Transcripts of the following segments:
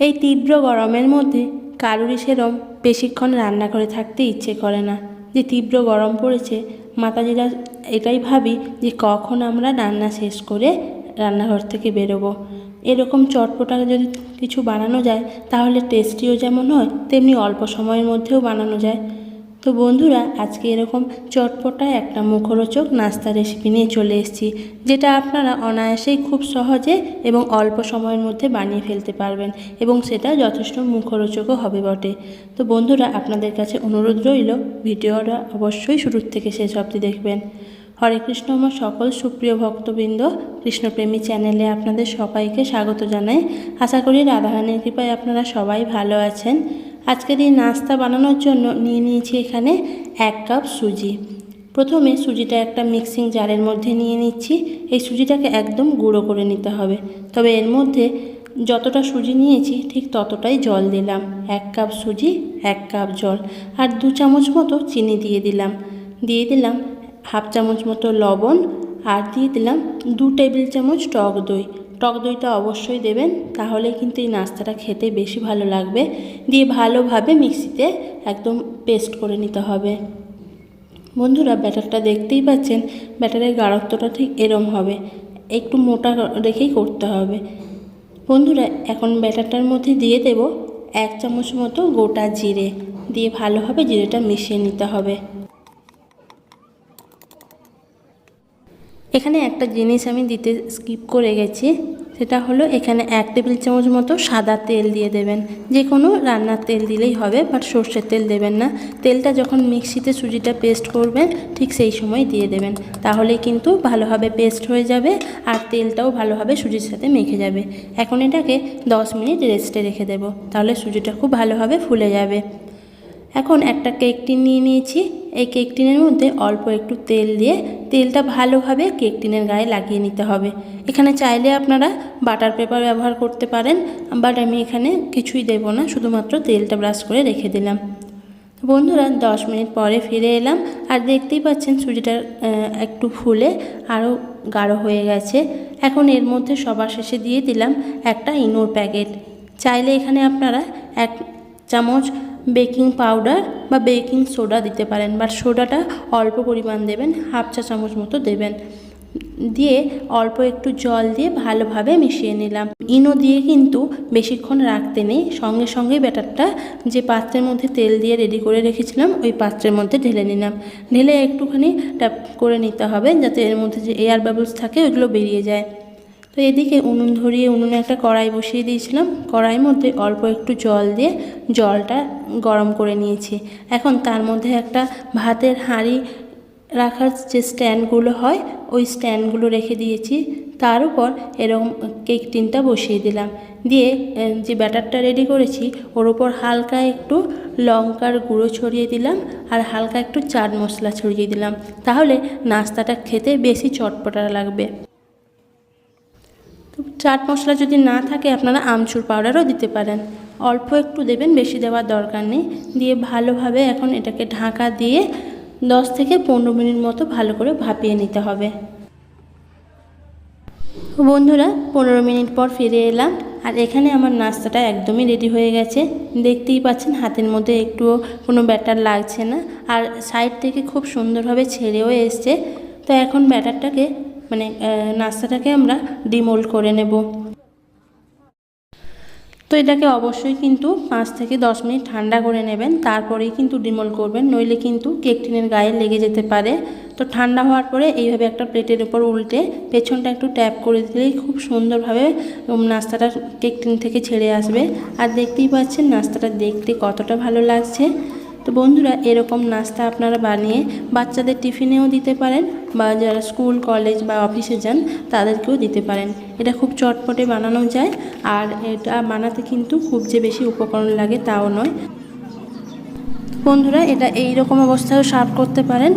এই তীব্র গরমের মধ্যে কারুরই সেরম বেশিক্ষণ রান্না করে থাকতে ইচ্ছে করে না। যে তীব্র গরম পড়েছে, মাতাজিরা এটাই ভাবি যে কখন আমরা রান্না শেষ করে রান্নাঘর থেকে বেরোবো। এরকম চটপটা যদি কিছু বানানো যায়, তাহলে টেস্টিও যেমন হয়, তেমনি অল্প সময়ের মধ্যেও বানানো যায়। তো বন্ধুরা, আজকে এরকম চটপটা একটা মুখরোচক নাস্তা রেসিপি নিয়ে চলে এসেছি, যেটা আপনারা অনায়াসেই খুব সহজে এবং অল্প সময়ের মধ্যে বানিয়ে ফেলতে পারবেন এবং সেটা যথেষ্ট মুখরোচকও হবে বটে। তো বন্ধুরা, আপনাদের কাছে অনুরোধ রইল, ভিডিওটা অবশ্যই শুরুর থেকে শেষ অবধি দেখবেন। হরে কৃষ্ণ, আমার সকল সুপ্রিয় ভক্তবৃন্দ, কৃষ্ণপ্রেমী চ্যানেলে আপনাদের সবাইকে স্বাগত জানাই। আশা করি রাধারানীর কৃপায় আপনারা সবাই ভালো আছেন। আজকের এই নাস্তা বানানোর জন্য নিয়ে নিয়েছি এখানে এক কাপ সুজি। প্রথমে সুজিটা একটা মিক্সিং জারের মধ্যে নিয়ে নিচ্ছি। এই সুজিটাকে একদম গুঁড়ো করে নিতে হবে। তবে এর মধ্যে যতটা সুজি নিয়েছি, ঠিক ততটাই জল দিলাম। এক কাপ সুজি, এক কাপ জল আর দু চামচ মতো চিনি দিয়ে দিলাম। দিয়ে দিলাম হাফ চামচ মতো লবণ আর দিয়ে দিলাম দু টেবিল চামচ টক দই। টক দইটা অবশ্যই দেবেন, তাহলে কিন্তু এই নাস্তাটা খেতে বেশি ভালো লাগবে। দিয়ে ভালোভাবে মিক্সিতে একদম পেস্ট করে নিতে হবে। বন্ধুরা, ব্যাটারটা দেখতেই পাচ্ছেন, ব্যাটারের গাঢ়ত্বটা ঠিক এরম হবে। একটু মোটা রেখেই করতে হবে। বন্ধুরা, এখন ব্যাটারটার মধ্যে দিয়ে দেব এক চামচ মতো গোটা জিরে। দিয়ে ভালোভাবে জিরেটা মিশিয়ে নিতে হবে। এখানে একটা জিনিস আমি দিতে স্কিপ করে গেছি, সেটা হলো এখানে এক টেবিল চামচ মতো সাদা তেল দিয়ে দেবেন। যে কোনো রান্নার তেল দিলেই হবে বাট সর্ষের তেল দেবেন না। তেলটা যখন মিক্সিতে সুজিটা পেস্ট করবেন, ঠিক সেই সময় দিয়ে দেবেন। তাহলে কিন্তু ভালোভাবে পেস্ট হয়ে যাবে, আর তেলটাও ভালোভাবে সুজির সাথে মেখে যাবে। এখন এটাকে দশ মিনিট রেস্টে রেখে দেবো, তাহলে সুজিটা খুব ভালোভাবে ফুলে যাবে। এখন একটা কেক টিন নিয়ে নিয়েছি। এই কেক টিনের মধ্যে অল্প একটু তেল দিয়ে তেলটা ভালোভাবে কেক টিনের গায়ে লাগিয়ে নিতে হবে। এখানে চাইলে আপনারা বাটার পেপার ব্যবহার করতে পারেন, বাট আমি এখানে কিছুই দেব না, শুধুমাত্র তেলটা ব্রাশ করে রেখে দিলাম। বন্ধুরা, দশ মিনিট পরে ফিরে এলাম, আর দেখতেই পাচ্ছেন সুজিটা একটু ফুলে আরও গাঢ় হয়ে গেছে। এখন এর মধ্যে সবার শেষে দিয়ে দিলাম একটা ইনোর প্যাকেট। চাইলে এখানে আপনারা এক চামচ বেকিং পাউডার বা বেকিং সোডা দিতে পারেন বাট সোডাটা অল্প পরিমাণ দেবেন, হাফ চা চামচ মতো দেবেন। দিয়ে অল্প একটু জল দিয়ে ভালোভাবে মিশিয়ে নিলাম। ইনো দিয়ে কিন্তু বেশিক্ষণ রাখতে নেই, সঙ্গে সঙ্গে ব্যাটারটা যে পাত্রের মধ্যে তেল দিয়ে রেডি করে রেখেছিলাম, ওই পাত্রের মধ্যে ঢেলে নিলাম। ঢেলে একটুখানি ট্যাপ করে নিতে হবে যাতে এর মধ্যে যে এয়ার বাবলস থাকে, ওইগুলো বেরিয়ে যায়। তো এদিকে উনুন ধরিয়ে, উনুনে একটা কড়াই বসিয়ে দিয়েছিলাম। কড়াইয়ের মধ্যে অল্প একটু জল দিয়ে জলটা গরম করে নিয়েছি। এখন তার মধ্যে একটা ভাতের হাঁড়ি রাখার যে স্ট্যান্ডগুলো হয়, ওই স্ট্যান্ডগুলো রেখে দিয়েছি। তার উপর এরকম কেক টিনটা বসিয়ে দিলাম। দিয়ে যে ব্যাটারটা রেডি করেছি, ওর ওপর হালকা একটু লঙ্কার গুঁড়ো ছড়িয়ে দিলাম আর হালকা একটু চাট মশলা ছড়িয়ে দিলাম। তাহলে নাস্তাটা খেতে বেশি চটপটা লাগবে। চাট মশলা যদি না থাকে, আপনারা আমচুর পাউডারও দিতে পারেন। অল্প একটু দেবেন, বেশি দেওয়ার দরকার নেই। দিয়ে ভালোভাবে এখন এটাকে ঢাকা দিয়ে দশ থেকে পনেরো মিনিট মতো ভালো করে ভাপিয়ে নিতে হবে। বন্ধুরা, পনেরো মিনিট পর ফিরে এলাম। আর এখানে আমার নাস্তাটা একদমই রেডি হয়ে গেছে। দেখতেই পাচ্ছেন, হাতের মধ্যে একটুও কোনো ব্যাটার লাগছে না। আর সাইড থেকে খুব সুন্দরভাবে ছেড়েও এসছে। তো এখন ব্যাটারটাকে মানে নাস্তাটাকে আমরা ডিমোল্ড করে নেব। তো এটাকে অবশ্যই কিন্তু পাঁচ থেকে দশ মিনিট ঠান্ডা করে নেবেন, তারপরেই কিন্তু ডিমোল্ড করবেন, নইলে কিন্তু কেক টিনের গায়ে লেগে যেতে পারে। তো ঠান্ডা হওয়ার পরে এইভাবে একটা প্লেটের উপর উল্টে পেছনটা একটু ট্যাপ করে দিলেই খুব সুন্দরভাবে নাস্তাটা কেক টিন থেকে ছেড়ে আসবে। আর দেখতেই পাচ্ছেন নাস্তাটা দেখতে কতটা ভালো লাগছে। তো বন্ধুরা, এরকম নাস্তা আপনারা বানিয়ে বাচ্চাদের টিফিনেও দিতে পারেন বা যারা স্কুল, কলেজ বা অফিসে যান, তাদেরকেও দিতে পারেন। এটা খুব চটপটে বানানো যায় আর এটা বানাতে কিন্তু খুব যে বেশি উপকরণ লাগে তাও নয়। বন্ধুরা, এটা এই রকম অবস্থায়ও সার্ভ করতে পারেন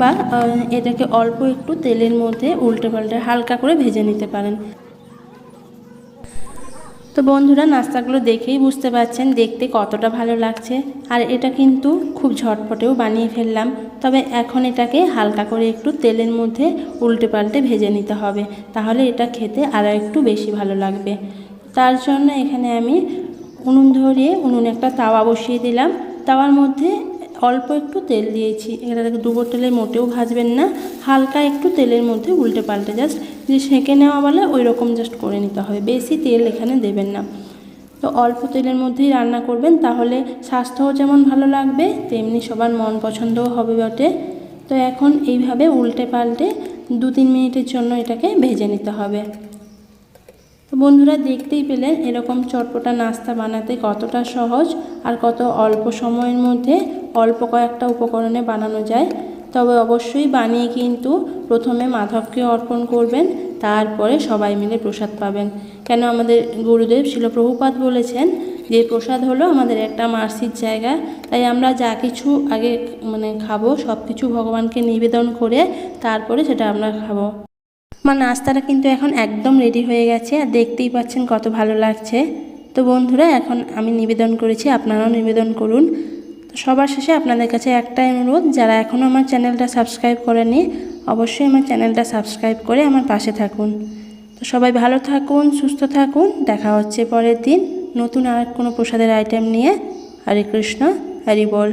বা এটাকে অল্প একটু তেলের মধ্যে উল্টে পাল্টে হালকা করে ভেজে নিতে পারেন। তো বন্ধুরা নাস্তাগুলো দেখেই বুঝতে পারছেন দেখতে কতটা ভালো লাগছে। আর এটা কিন্তু খুব ঝটপটেও বানিয়ে ফেললাম। তবে এখন এটাকে হালকা করে একটু তেলের মধ্যে উল্টে পাল্টে ভেজে নিতে হবে। তাহলে এটা খেতে আরও একটু বেশি ভালো লাগবে। তার জন্য এখানে আমি উনুন ধরিয়ে উনুনে একটা তাওয়া বসিয়ে দিলাম। তাওয়ার মধ্যে অল্প একটু তেল দিয়েছি। এটাকে ডুবো তেলে মোটেও ভাজবেন না, হালকা একটু তেলের মধ্যে উল্টে পাল্টে জাস্ট যে সেঁকে নেওয়া বলে ওই রকম জাস্ট করে নিতে হবে, বেশি তেল এখানে দেবেন না। তো অল্প তেলের মধ্যেই রান্না করবেন, তাহলে স্বাস্থ্যও যেমন ভালো লাগবে, তেমনি সবার মন পছন্দও হবে বটে। তো এখন এইভাবে উল্টে পাল্টে দু তিন মিনিটের জন্য এটাকে ভেজে নিতে হবে। বন্ধুরা দেখতেই পেলেন এরকম চটপটা নাস্তা বানাতে কতটা সহজ আর কত অল্প সময়ের মধ্যে অল্প কয়েকটা উপকরণে বানানো যায়। তবে অবশ্যই বানিয়ে কিন্তু প্রথমে মাধবকে অর্পণ করবেন, তারপরে সবাই মিলে প্রসাদ পাবেন। কেন আমাদের গুরুদেব শিলপ্রভুপাদ বলেছেন যে প্রসাদ হলো আমাদের একটা মার্সির জায়গা। তাই আমরা যা কিছু আগে মানে খাব সব কিছু ভগবানকে নিবেদন করে তারপরে সেটা আমরা খাব। আমার নাস্তাটা কিন্তু এখন একদম রেডি হয়ে গেছে আর দেখতেই পাচ্ছেন কত ভালো লাগছে। তো বন্ধুরা, এখন আমি নিবেদন করেছি, আপনারাও নিবেদন করুন। তো সবার শেষে আপনাদের কাছে একটাই অনুরোধ, যারা এখনও আমার চ্যানেলটা সাবস্ক্রাইব করেনি অবশ্যই আমার চ্যানেলটা সাবস্ক্রাইব করে আমার পাশে থাকুন। তো সবাই ভালো থাকুন, সুস্থ থাকুন, দেখা হচ্ছে পরের দিন নতুন আর কোনো প্রসাদের আইটেম নিয়ে। হরে কৃষ্ণ, হরি বল।